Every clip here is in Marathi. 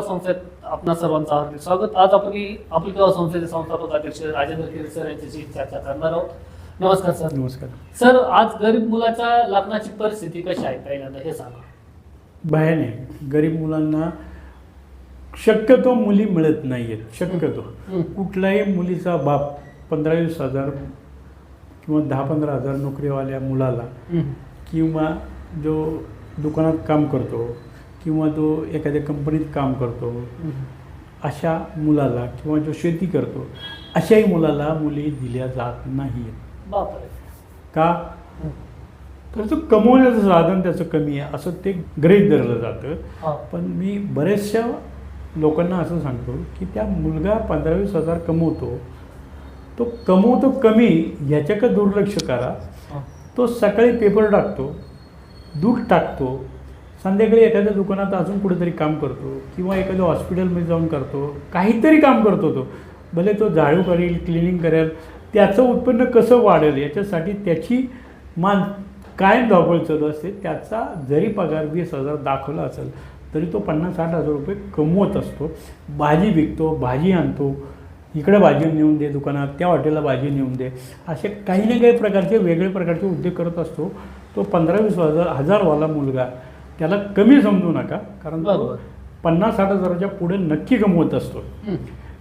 केव्हा संस्थेत आपणा सर्वांचं हार्दिक स्वागत. आज आपण आपली केव्हा संस्थेचे संस्थापक अध्यक्ष राजेंद्र खीर सर यांच्याशी चर्चा करणार आहोत. नमस्कार सर. नमस्कार. सर आज गरीब मुलाच्या लग्नाची परिस्थिती कशी आहे पहिल्यांदा हे सांगा. भयाने गरीब मुलांना शक्यतो मुली मिळत नाही आहेत शक्यतो. कुठल्याही मुलीचा बाप पंधरा वीस हजार किंवा दहा पंधरा हजार नोकरीवाल्या मुलाला. किंवा जो दुकानात काम करतो किंवा जो एखाद्या कंपनीत काम करतो. अशा मुलाला किंवा जो शेती करतो अशाही मुलाला मुली दिल्या जात नाही आहेत बापरे का. तर तो कमवण्याचं साधन त्याचं कमी आहे असं ते गृहीत धरलं जातं. पण मी बऱ्याचशा लोकांना असं सांगतो की त्या मुलगा पंधरा वीस हजार कमवतो तो कमवतो कमी ह्याच्याकडे दुर्लक्ष करा. तो सकाळी पेपर टाकतो दूध टाकतो संध्याकाळी एखाद्या दुकानात अजून कुठेतरी काम करतो किंवा एखाद्या हॉस्पिटलमध्ये जाऊन करतो काहीतरी काम करतो तो. भले तो झाडू करेल क्लिनिंग करेल त्याचं उत्पन्न कसं वाढेल याच्यासाठी त्याची मान कायम धावपळ चालू असते त्याचा जरी पगार वीस हजार दाखवला असेल तरी तो पन्नास साठ हजार रुपये कमवत असतो. भाजी विकतो भाजी आणतो इकडे भाजी नेऊन दे दुकानात त्या हॉटेलला भाजी नेऊन दे. असे काही ना काही प्रकारचे वेगळे प्रकारचे उद्योग करत असतो. तो पंधरा वीस हजार हजारवाला मुलगा त्याला कमी समजू नका कारण बरोबर. पन्नास साठ हजाराच्या पुढे नक्की कमवत असतो.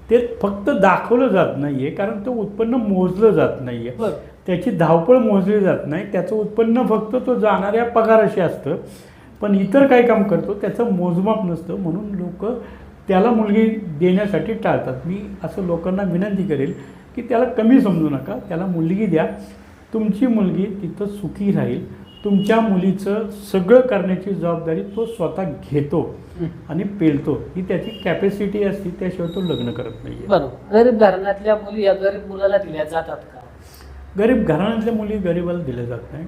ते फक्त दाखवलं जात नाही आहे कारण ते उत्पन्न मोजलं जात नाही आहे बरं. त्याची धावपळ मोजली जात नाही त्याचं उत्पन्न फक्त तो जाणाऱ्या पगाराशी असतं. पण इतर काही काम करतो त्याचं मोजमाप नसतं म्हणून लोक त्याला मुलगी देण्यासाठी टाळतात. मी असं लोकांना विनंती करेल की त्याला कमी समजू नका त्याला मुलगी द्या. तुमची मुलगी तिथं सुखी राहील. तुमच्या मुलीचं सगळं करण्याची जबाबदारी तो स्वतः घेतो. आणि पेलतो. ही त्याची कॅपॅसिटी असते त्याशिवाय तो लग्न करत नाही बरोबर. गरीब घराण्यातल्या मुली या गरीब मुलाला दिल्या जातात का? गरीब घराण्यातल्या मुली गरीबाला दिल्या जात नाही.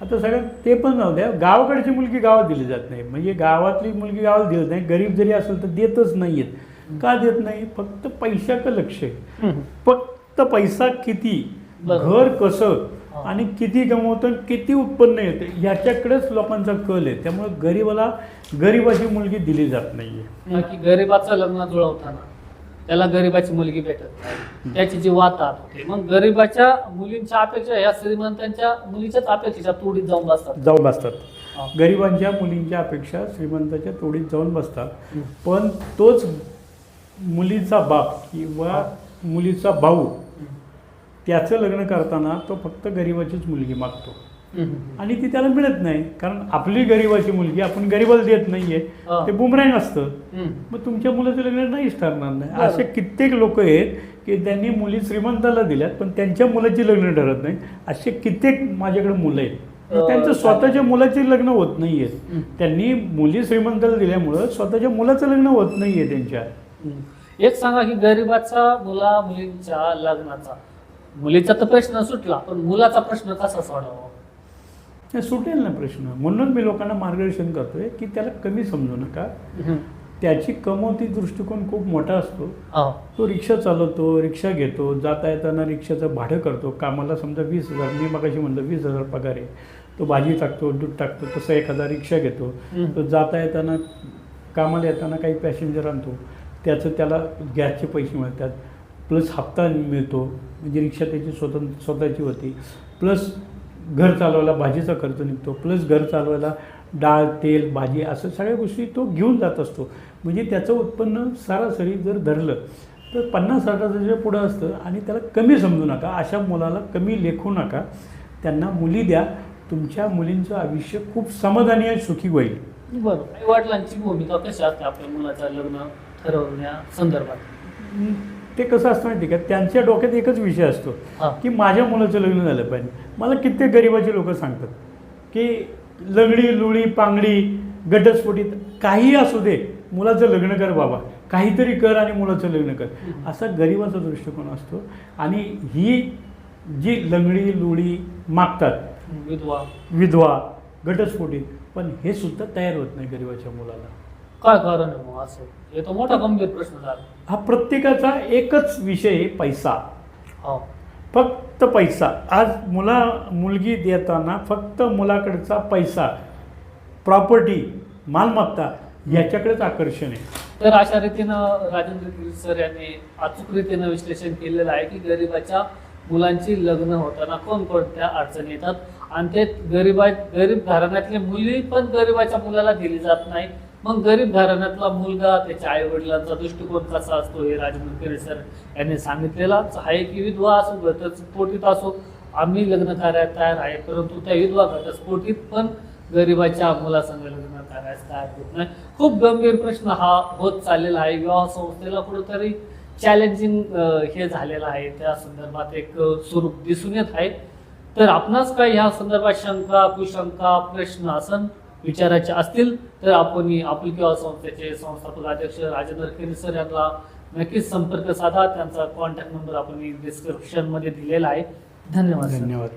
आता सगळ्यात ते पण जाऊ द्या. गावाकडची मुलगी गावात दिली जात नाही. म्हणजे गावातली मुलगी गावाला दिली नाही. गरीब जरी असेल तर देतच नाही आहेत का देत नाही? फक्त पैशाचं लक्ष आहे. फक्त पैसा किती. घर कसं. आणि किती कमवतं आणि किती उत्पन्न येतं याच्याकडेच लोकांचा कल आहे. त्यामुळे गरीबाला गरीबाची मुलगी दिली जात नाही की गरीबाचं लग्न जुळवताना त्याला गरीबाची मुलगी भेटत नाही. त्याची जी वातात होते. मग गरीबाच्या मुलींच्या अपेक्षा ह्या श्रीमंतांच्या मुलीच्याच अपेक्षेच्या तोडीत जाऊन बसतात. जाऊन बसतात. हा. गरिबांच्या मुलींच्या अपेक्षा श्रीमंताच्या तोडीत जाऊन बसतात. पण तोच मुलीचा बाप किंवा मुलीचा भाऊ त्याचं लग्न करताना तो फक्त गरिबाचीच मुलगी मागतो. आणि ती त्याला मिळत नाही कारण आपली गरिबाची मुलगी आपण गरिबाला देत नाहीये. ते बुमरांग असतं. मग तुमच्या मुलाचं लग्न नाहीच ठरणार नाही. असे कित्येक लोक आहेत की त्यांनी मुली श्रीमंताला दिल्यात पण त्यांच्या मुलाची लग्न ठरत नाही असे कित्येक माझ्याकडे मुलं आहेत त्यांचं स्वतःच्या मुलाचे लग्न होत नाहीये. त्यांनी मुली श्रीमंताला दिल्यामुळं स्वतःच्या मुलाचं लग्न होत नाहीये त्यांच्या. एक सांगा की गरीबाचा मुला मुलींच्या लग्नाचा मुलीचा तर प्रश्न सुटला पण मुलाचा प्रश्न कसा सोडावा नाही, सुटेल ना प्रश्न. म्हणून मी लोकांना मार्गदर्शन करतोय की त्याला कमी समजू नका. त्याची कमवती दृष्टिकोन खूप मोठा असतो. तो रिक्षा चालवतो रिक्षा घेतो जाता येताना रिक्षाचं भाडं करतो. कामाला समजा वीस हजार मी मगाशी म्हणलं वीस हजार पगार आहे. तो भाजी टाकतो दूध टाकतो तसं एखादा रिक्षा घेतो. तो जाता येताना कामाला येताना काही पॅसेंजर आणतो. त्याचं त्याला गॅसचे पैसे मिळतात. प्लस हप्ता मिळतो म्हणजे रिक्षा त्याची स्वतः स्वतःची होती. प्लस घर चालवायला भाजीचा खर्च निघतो प्लस घर चालवायला डाळ तेल भाजी असं सगळ्या गोष्टी तो घेऊन जात असतो. म्हणजे त्याचं उत्पन्न सरासरी जर धरलं तर पन्नास साठ हजाराच्या पुढं असतं आणि त्याला कमी समजू नका. अशा मुलाला कमी लेखू नका. त्यांना मुली द्या. तुमच्या मुलींचं आयुष्य खूप समाधानी आणि सुखी होईल. बरोबर. आई वडिलांची भूमिका कशी असते आपल्या मुलाचं लग्न ठरवण्या संदर्भात? ते कसं असतं माहिती का? त्यांच्या डोक्यात एकच विषय असतो. की माझ्या मुलाचं लग्न झालं पाहिजे. मला कित्येक गरिबाचे लोक सांगतात की लंगडी लुळी पांगडी घटस्फोटीत काहीही असू दे मुलाचं लग्न कर बाबा. काहीतरी कर आणि मुलाचं लग्न कर. असा गरिबाचा दृष्टिकोन असतो. आणि ही जी लंगडी लुळी मागतात विधवा. विधवा घटस्फोटीत पण हे सुद्धा तयार होत नाही गरिबाच्या मुलाला. काय कारण आहे मग असं? हे तर मोठा गंभीर प्रश्न झाला. हा प्रत्येकाचा एकच विषय आहे पैसा. हा. फक्त पैसा. आज मुला मुलगी देताना फक्त मुलाकडचा पैसा प्रॉपर्टी मालमत्ता याच्याकडेच आकर्षण आहे. तर अशा रीतीनं राजेंद्र गिरी सर यांनी अचूक रीतीनं विश्लेषण केलेलं आहे की गरिबाच्या मुलांची लग्न होताना कोणकोणत्या अडचणी येतात. आणि ते गरिबा गरीब घराण्यातली मुली पण गरिबाच्या मुलाला दिली जात नाही मग गरीब घराण्यातला मुलगा त्याच्या आई वडिलांचा दृष्टिकोन कसा असतो हे राजेंद्र सर यांनी सांगितलेलाच आहे की विधवा असो घटस्फोटीत असो आम्ही लग्न कार्यात तयार आहे परंतु त्या विधवा घटस्फोटीत पण गरिबाच्या मुलासंग लग्न करायला तयार होत नाही. खूप गंभीर प्रश्न हा होत चाललेला आहे. विवाह संस्थेला कुठंतरी चॅलेंजिंग हे झालेलं आहे. त्या संदर्भात एक स्वरूप दिसून येत आहे. तर आपणास काय ह्या संदर्भात शंका कुशंका प्रश्न असं विचारायचे असतील तर आपण आपली किंवा संस्थेचे संस्थापक अध्यक्ष राजेंद्र केरसर यांना नक्कीच संपर्क साधा. त्यांचा कॉन्टॅक्ट नंबर आपण डिस्क्रिप्शनमध्ये दिलेला आहे. धन्यवाद धन्यवाद.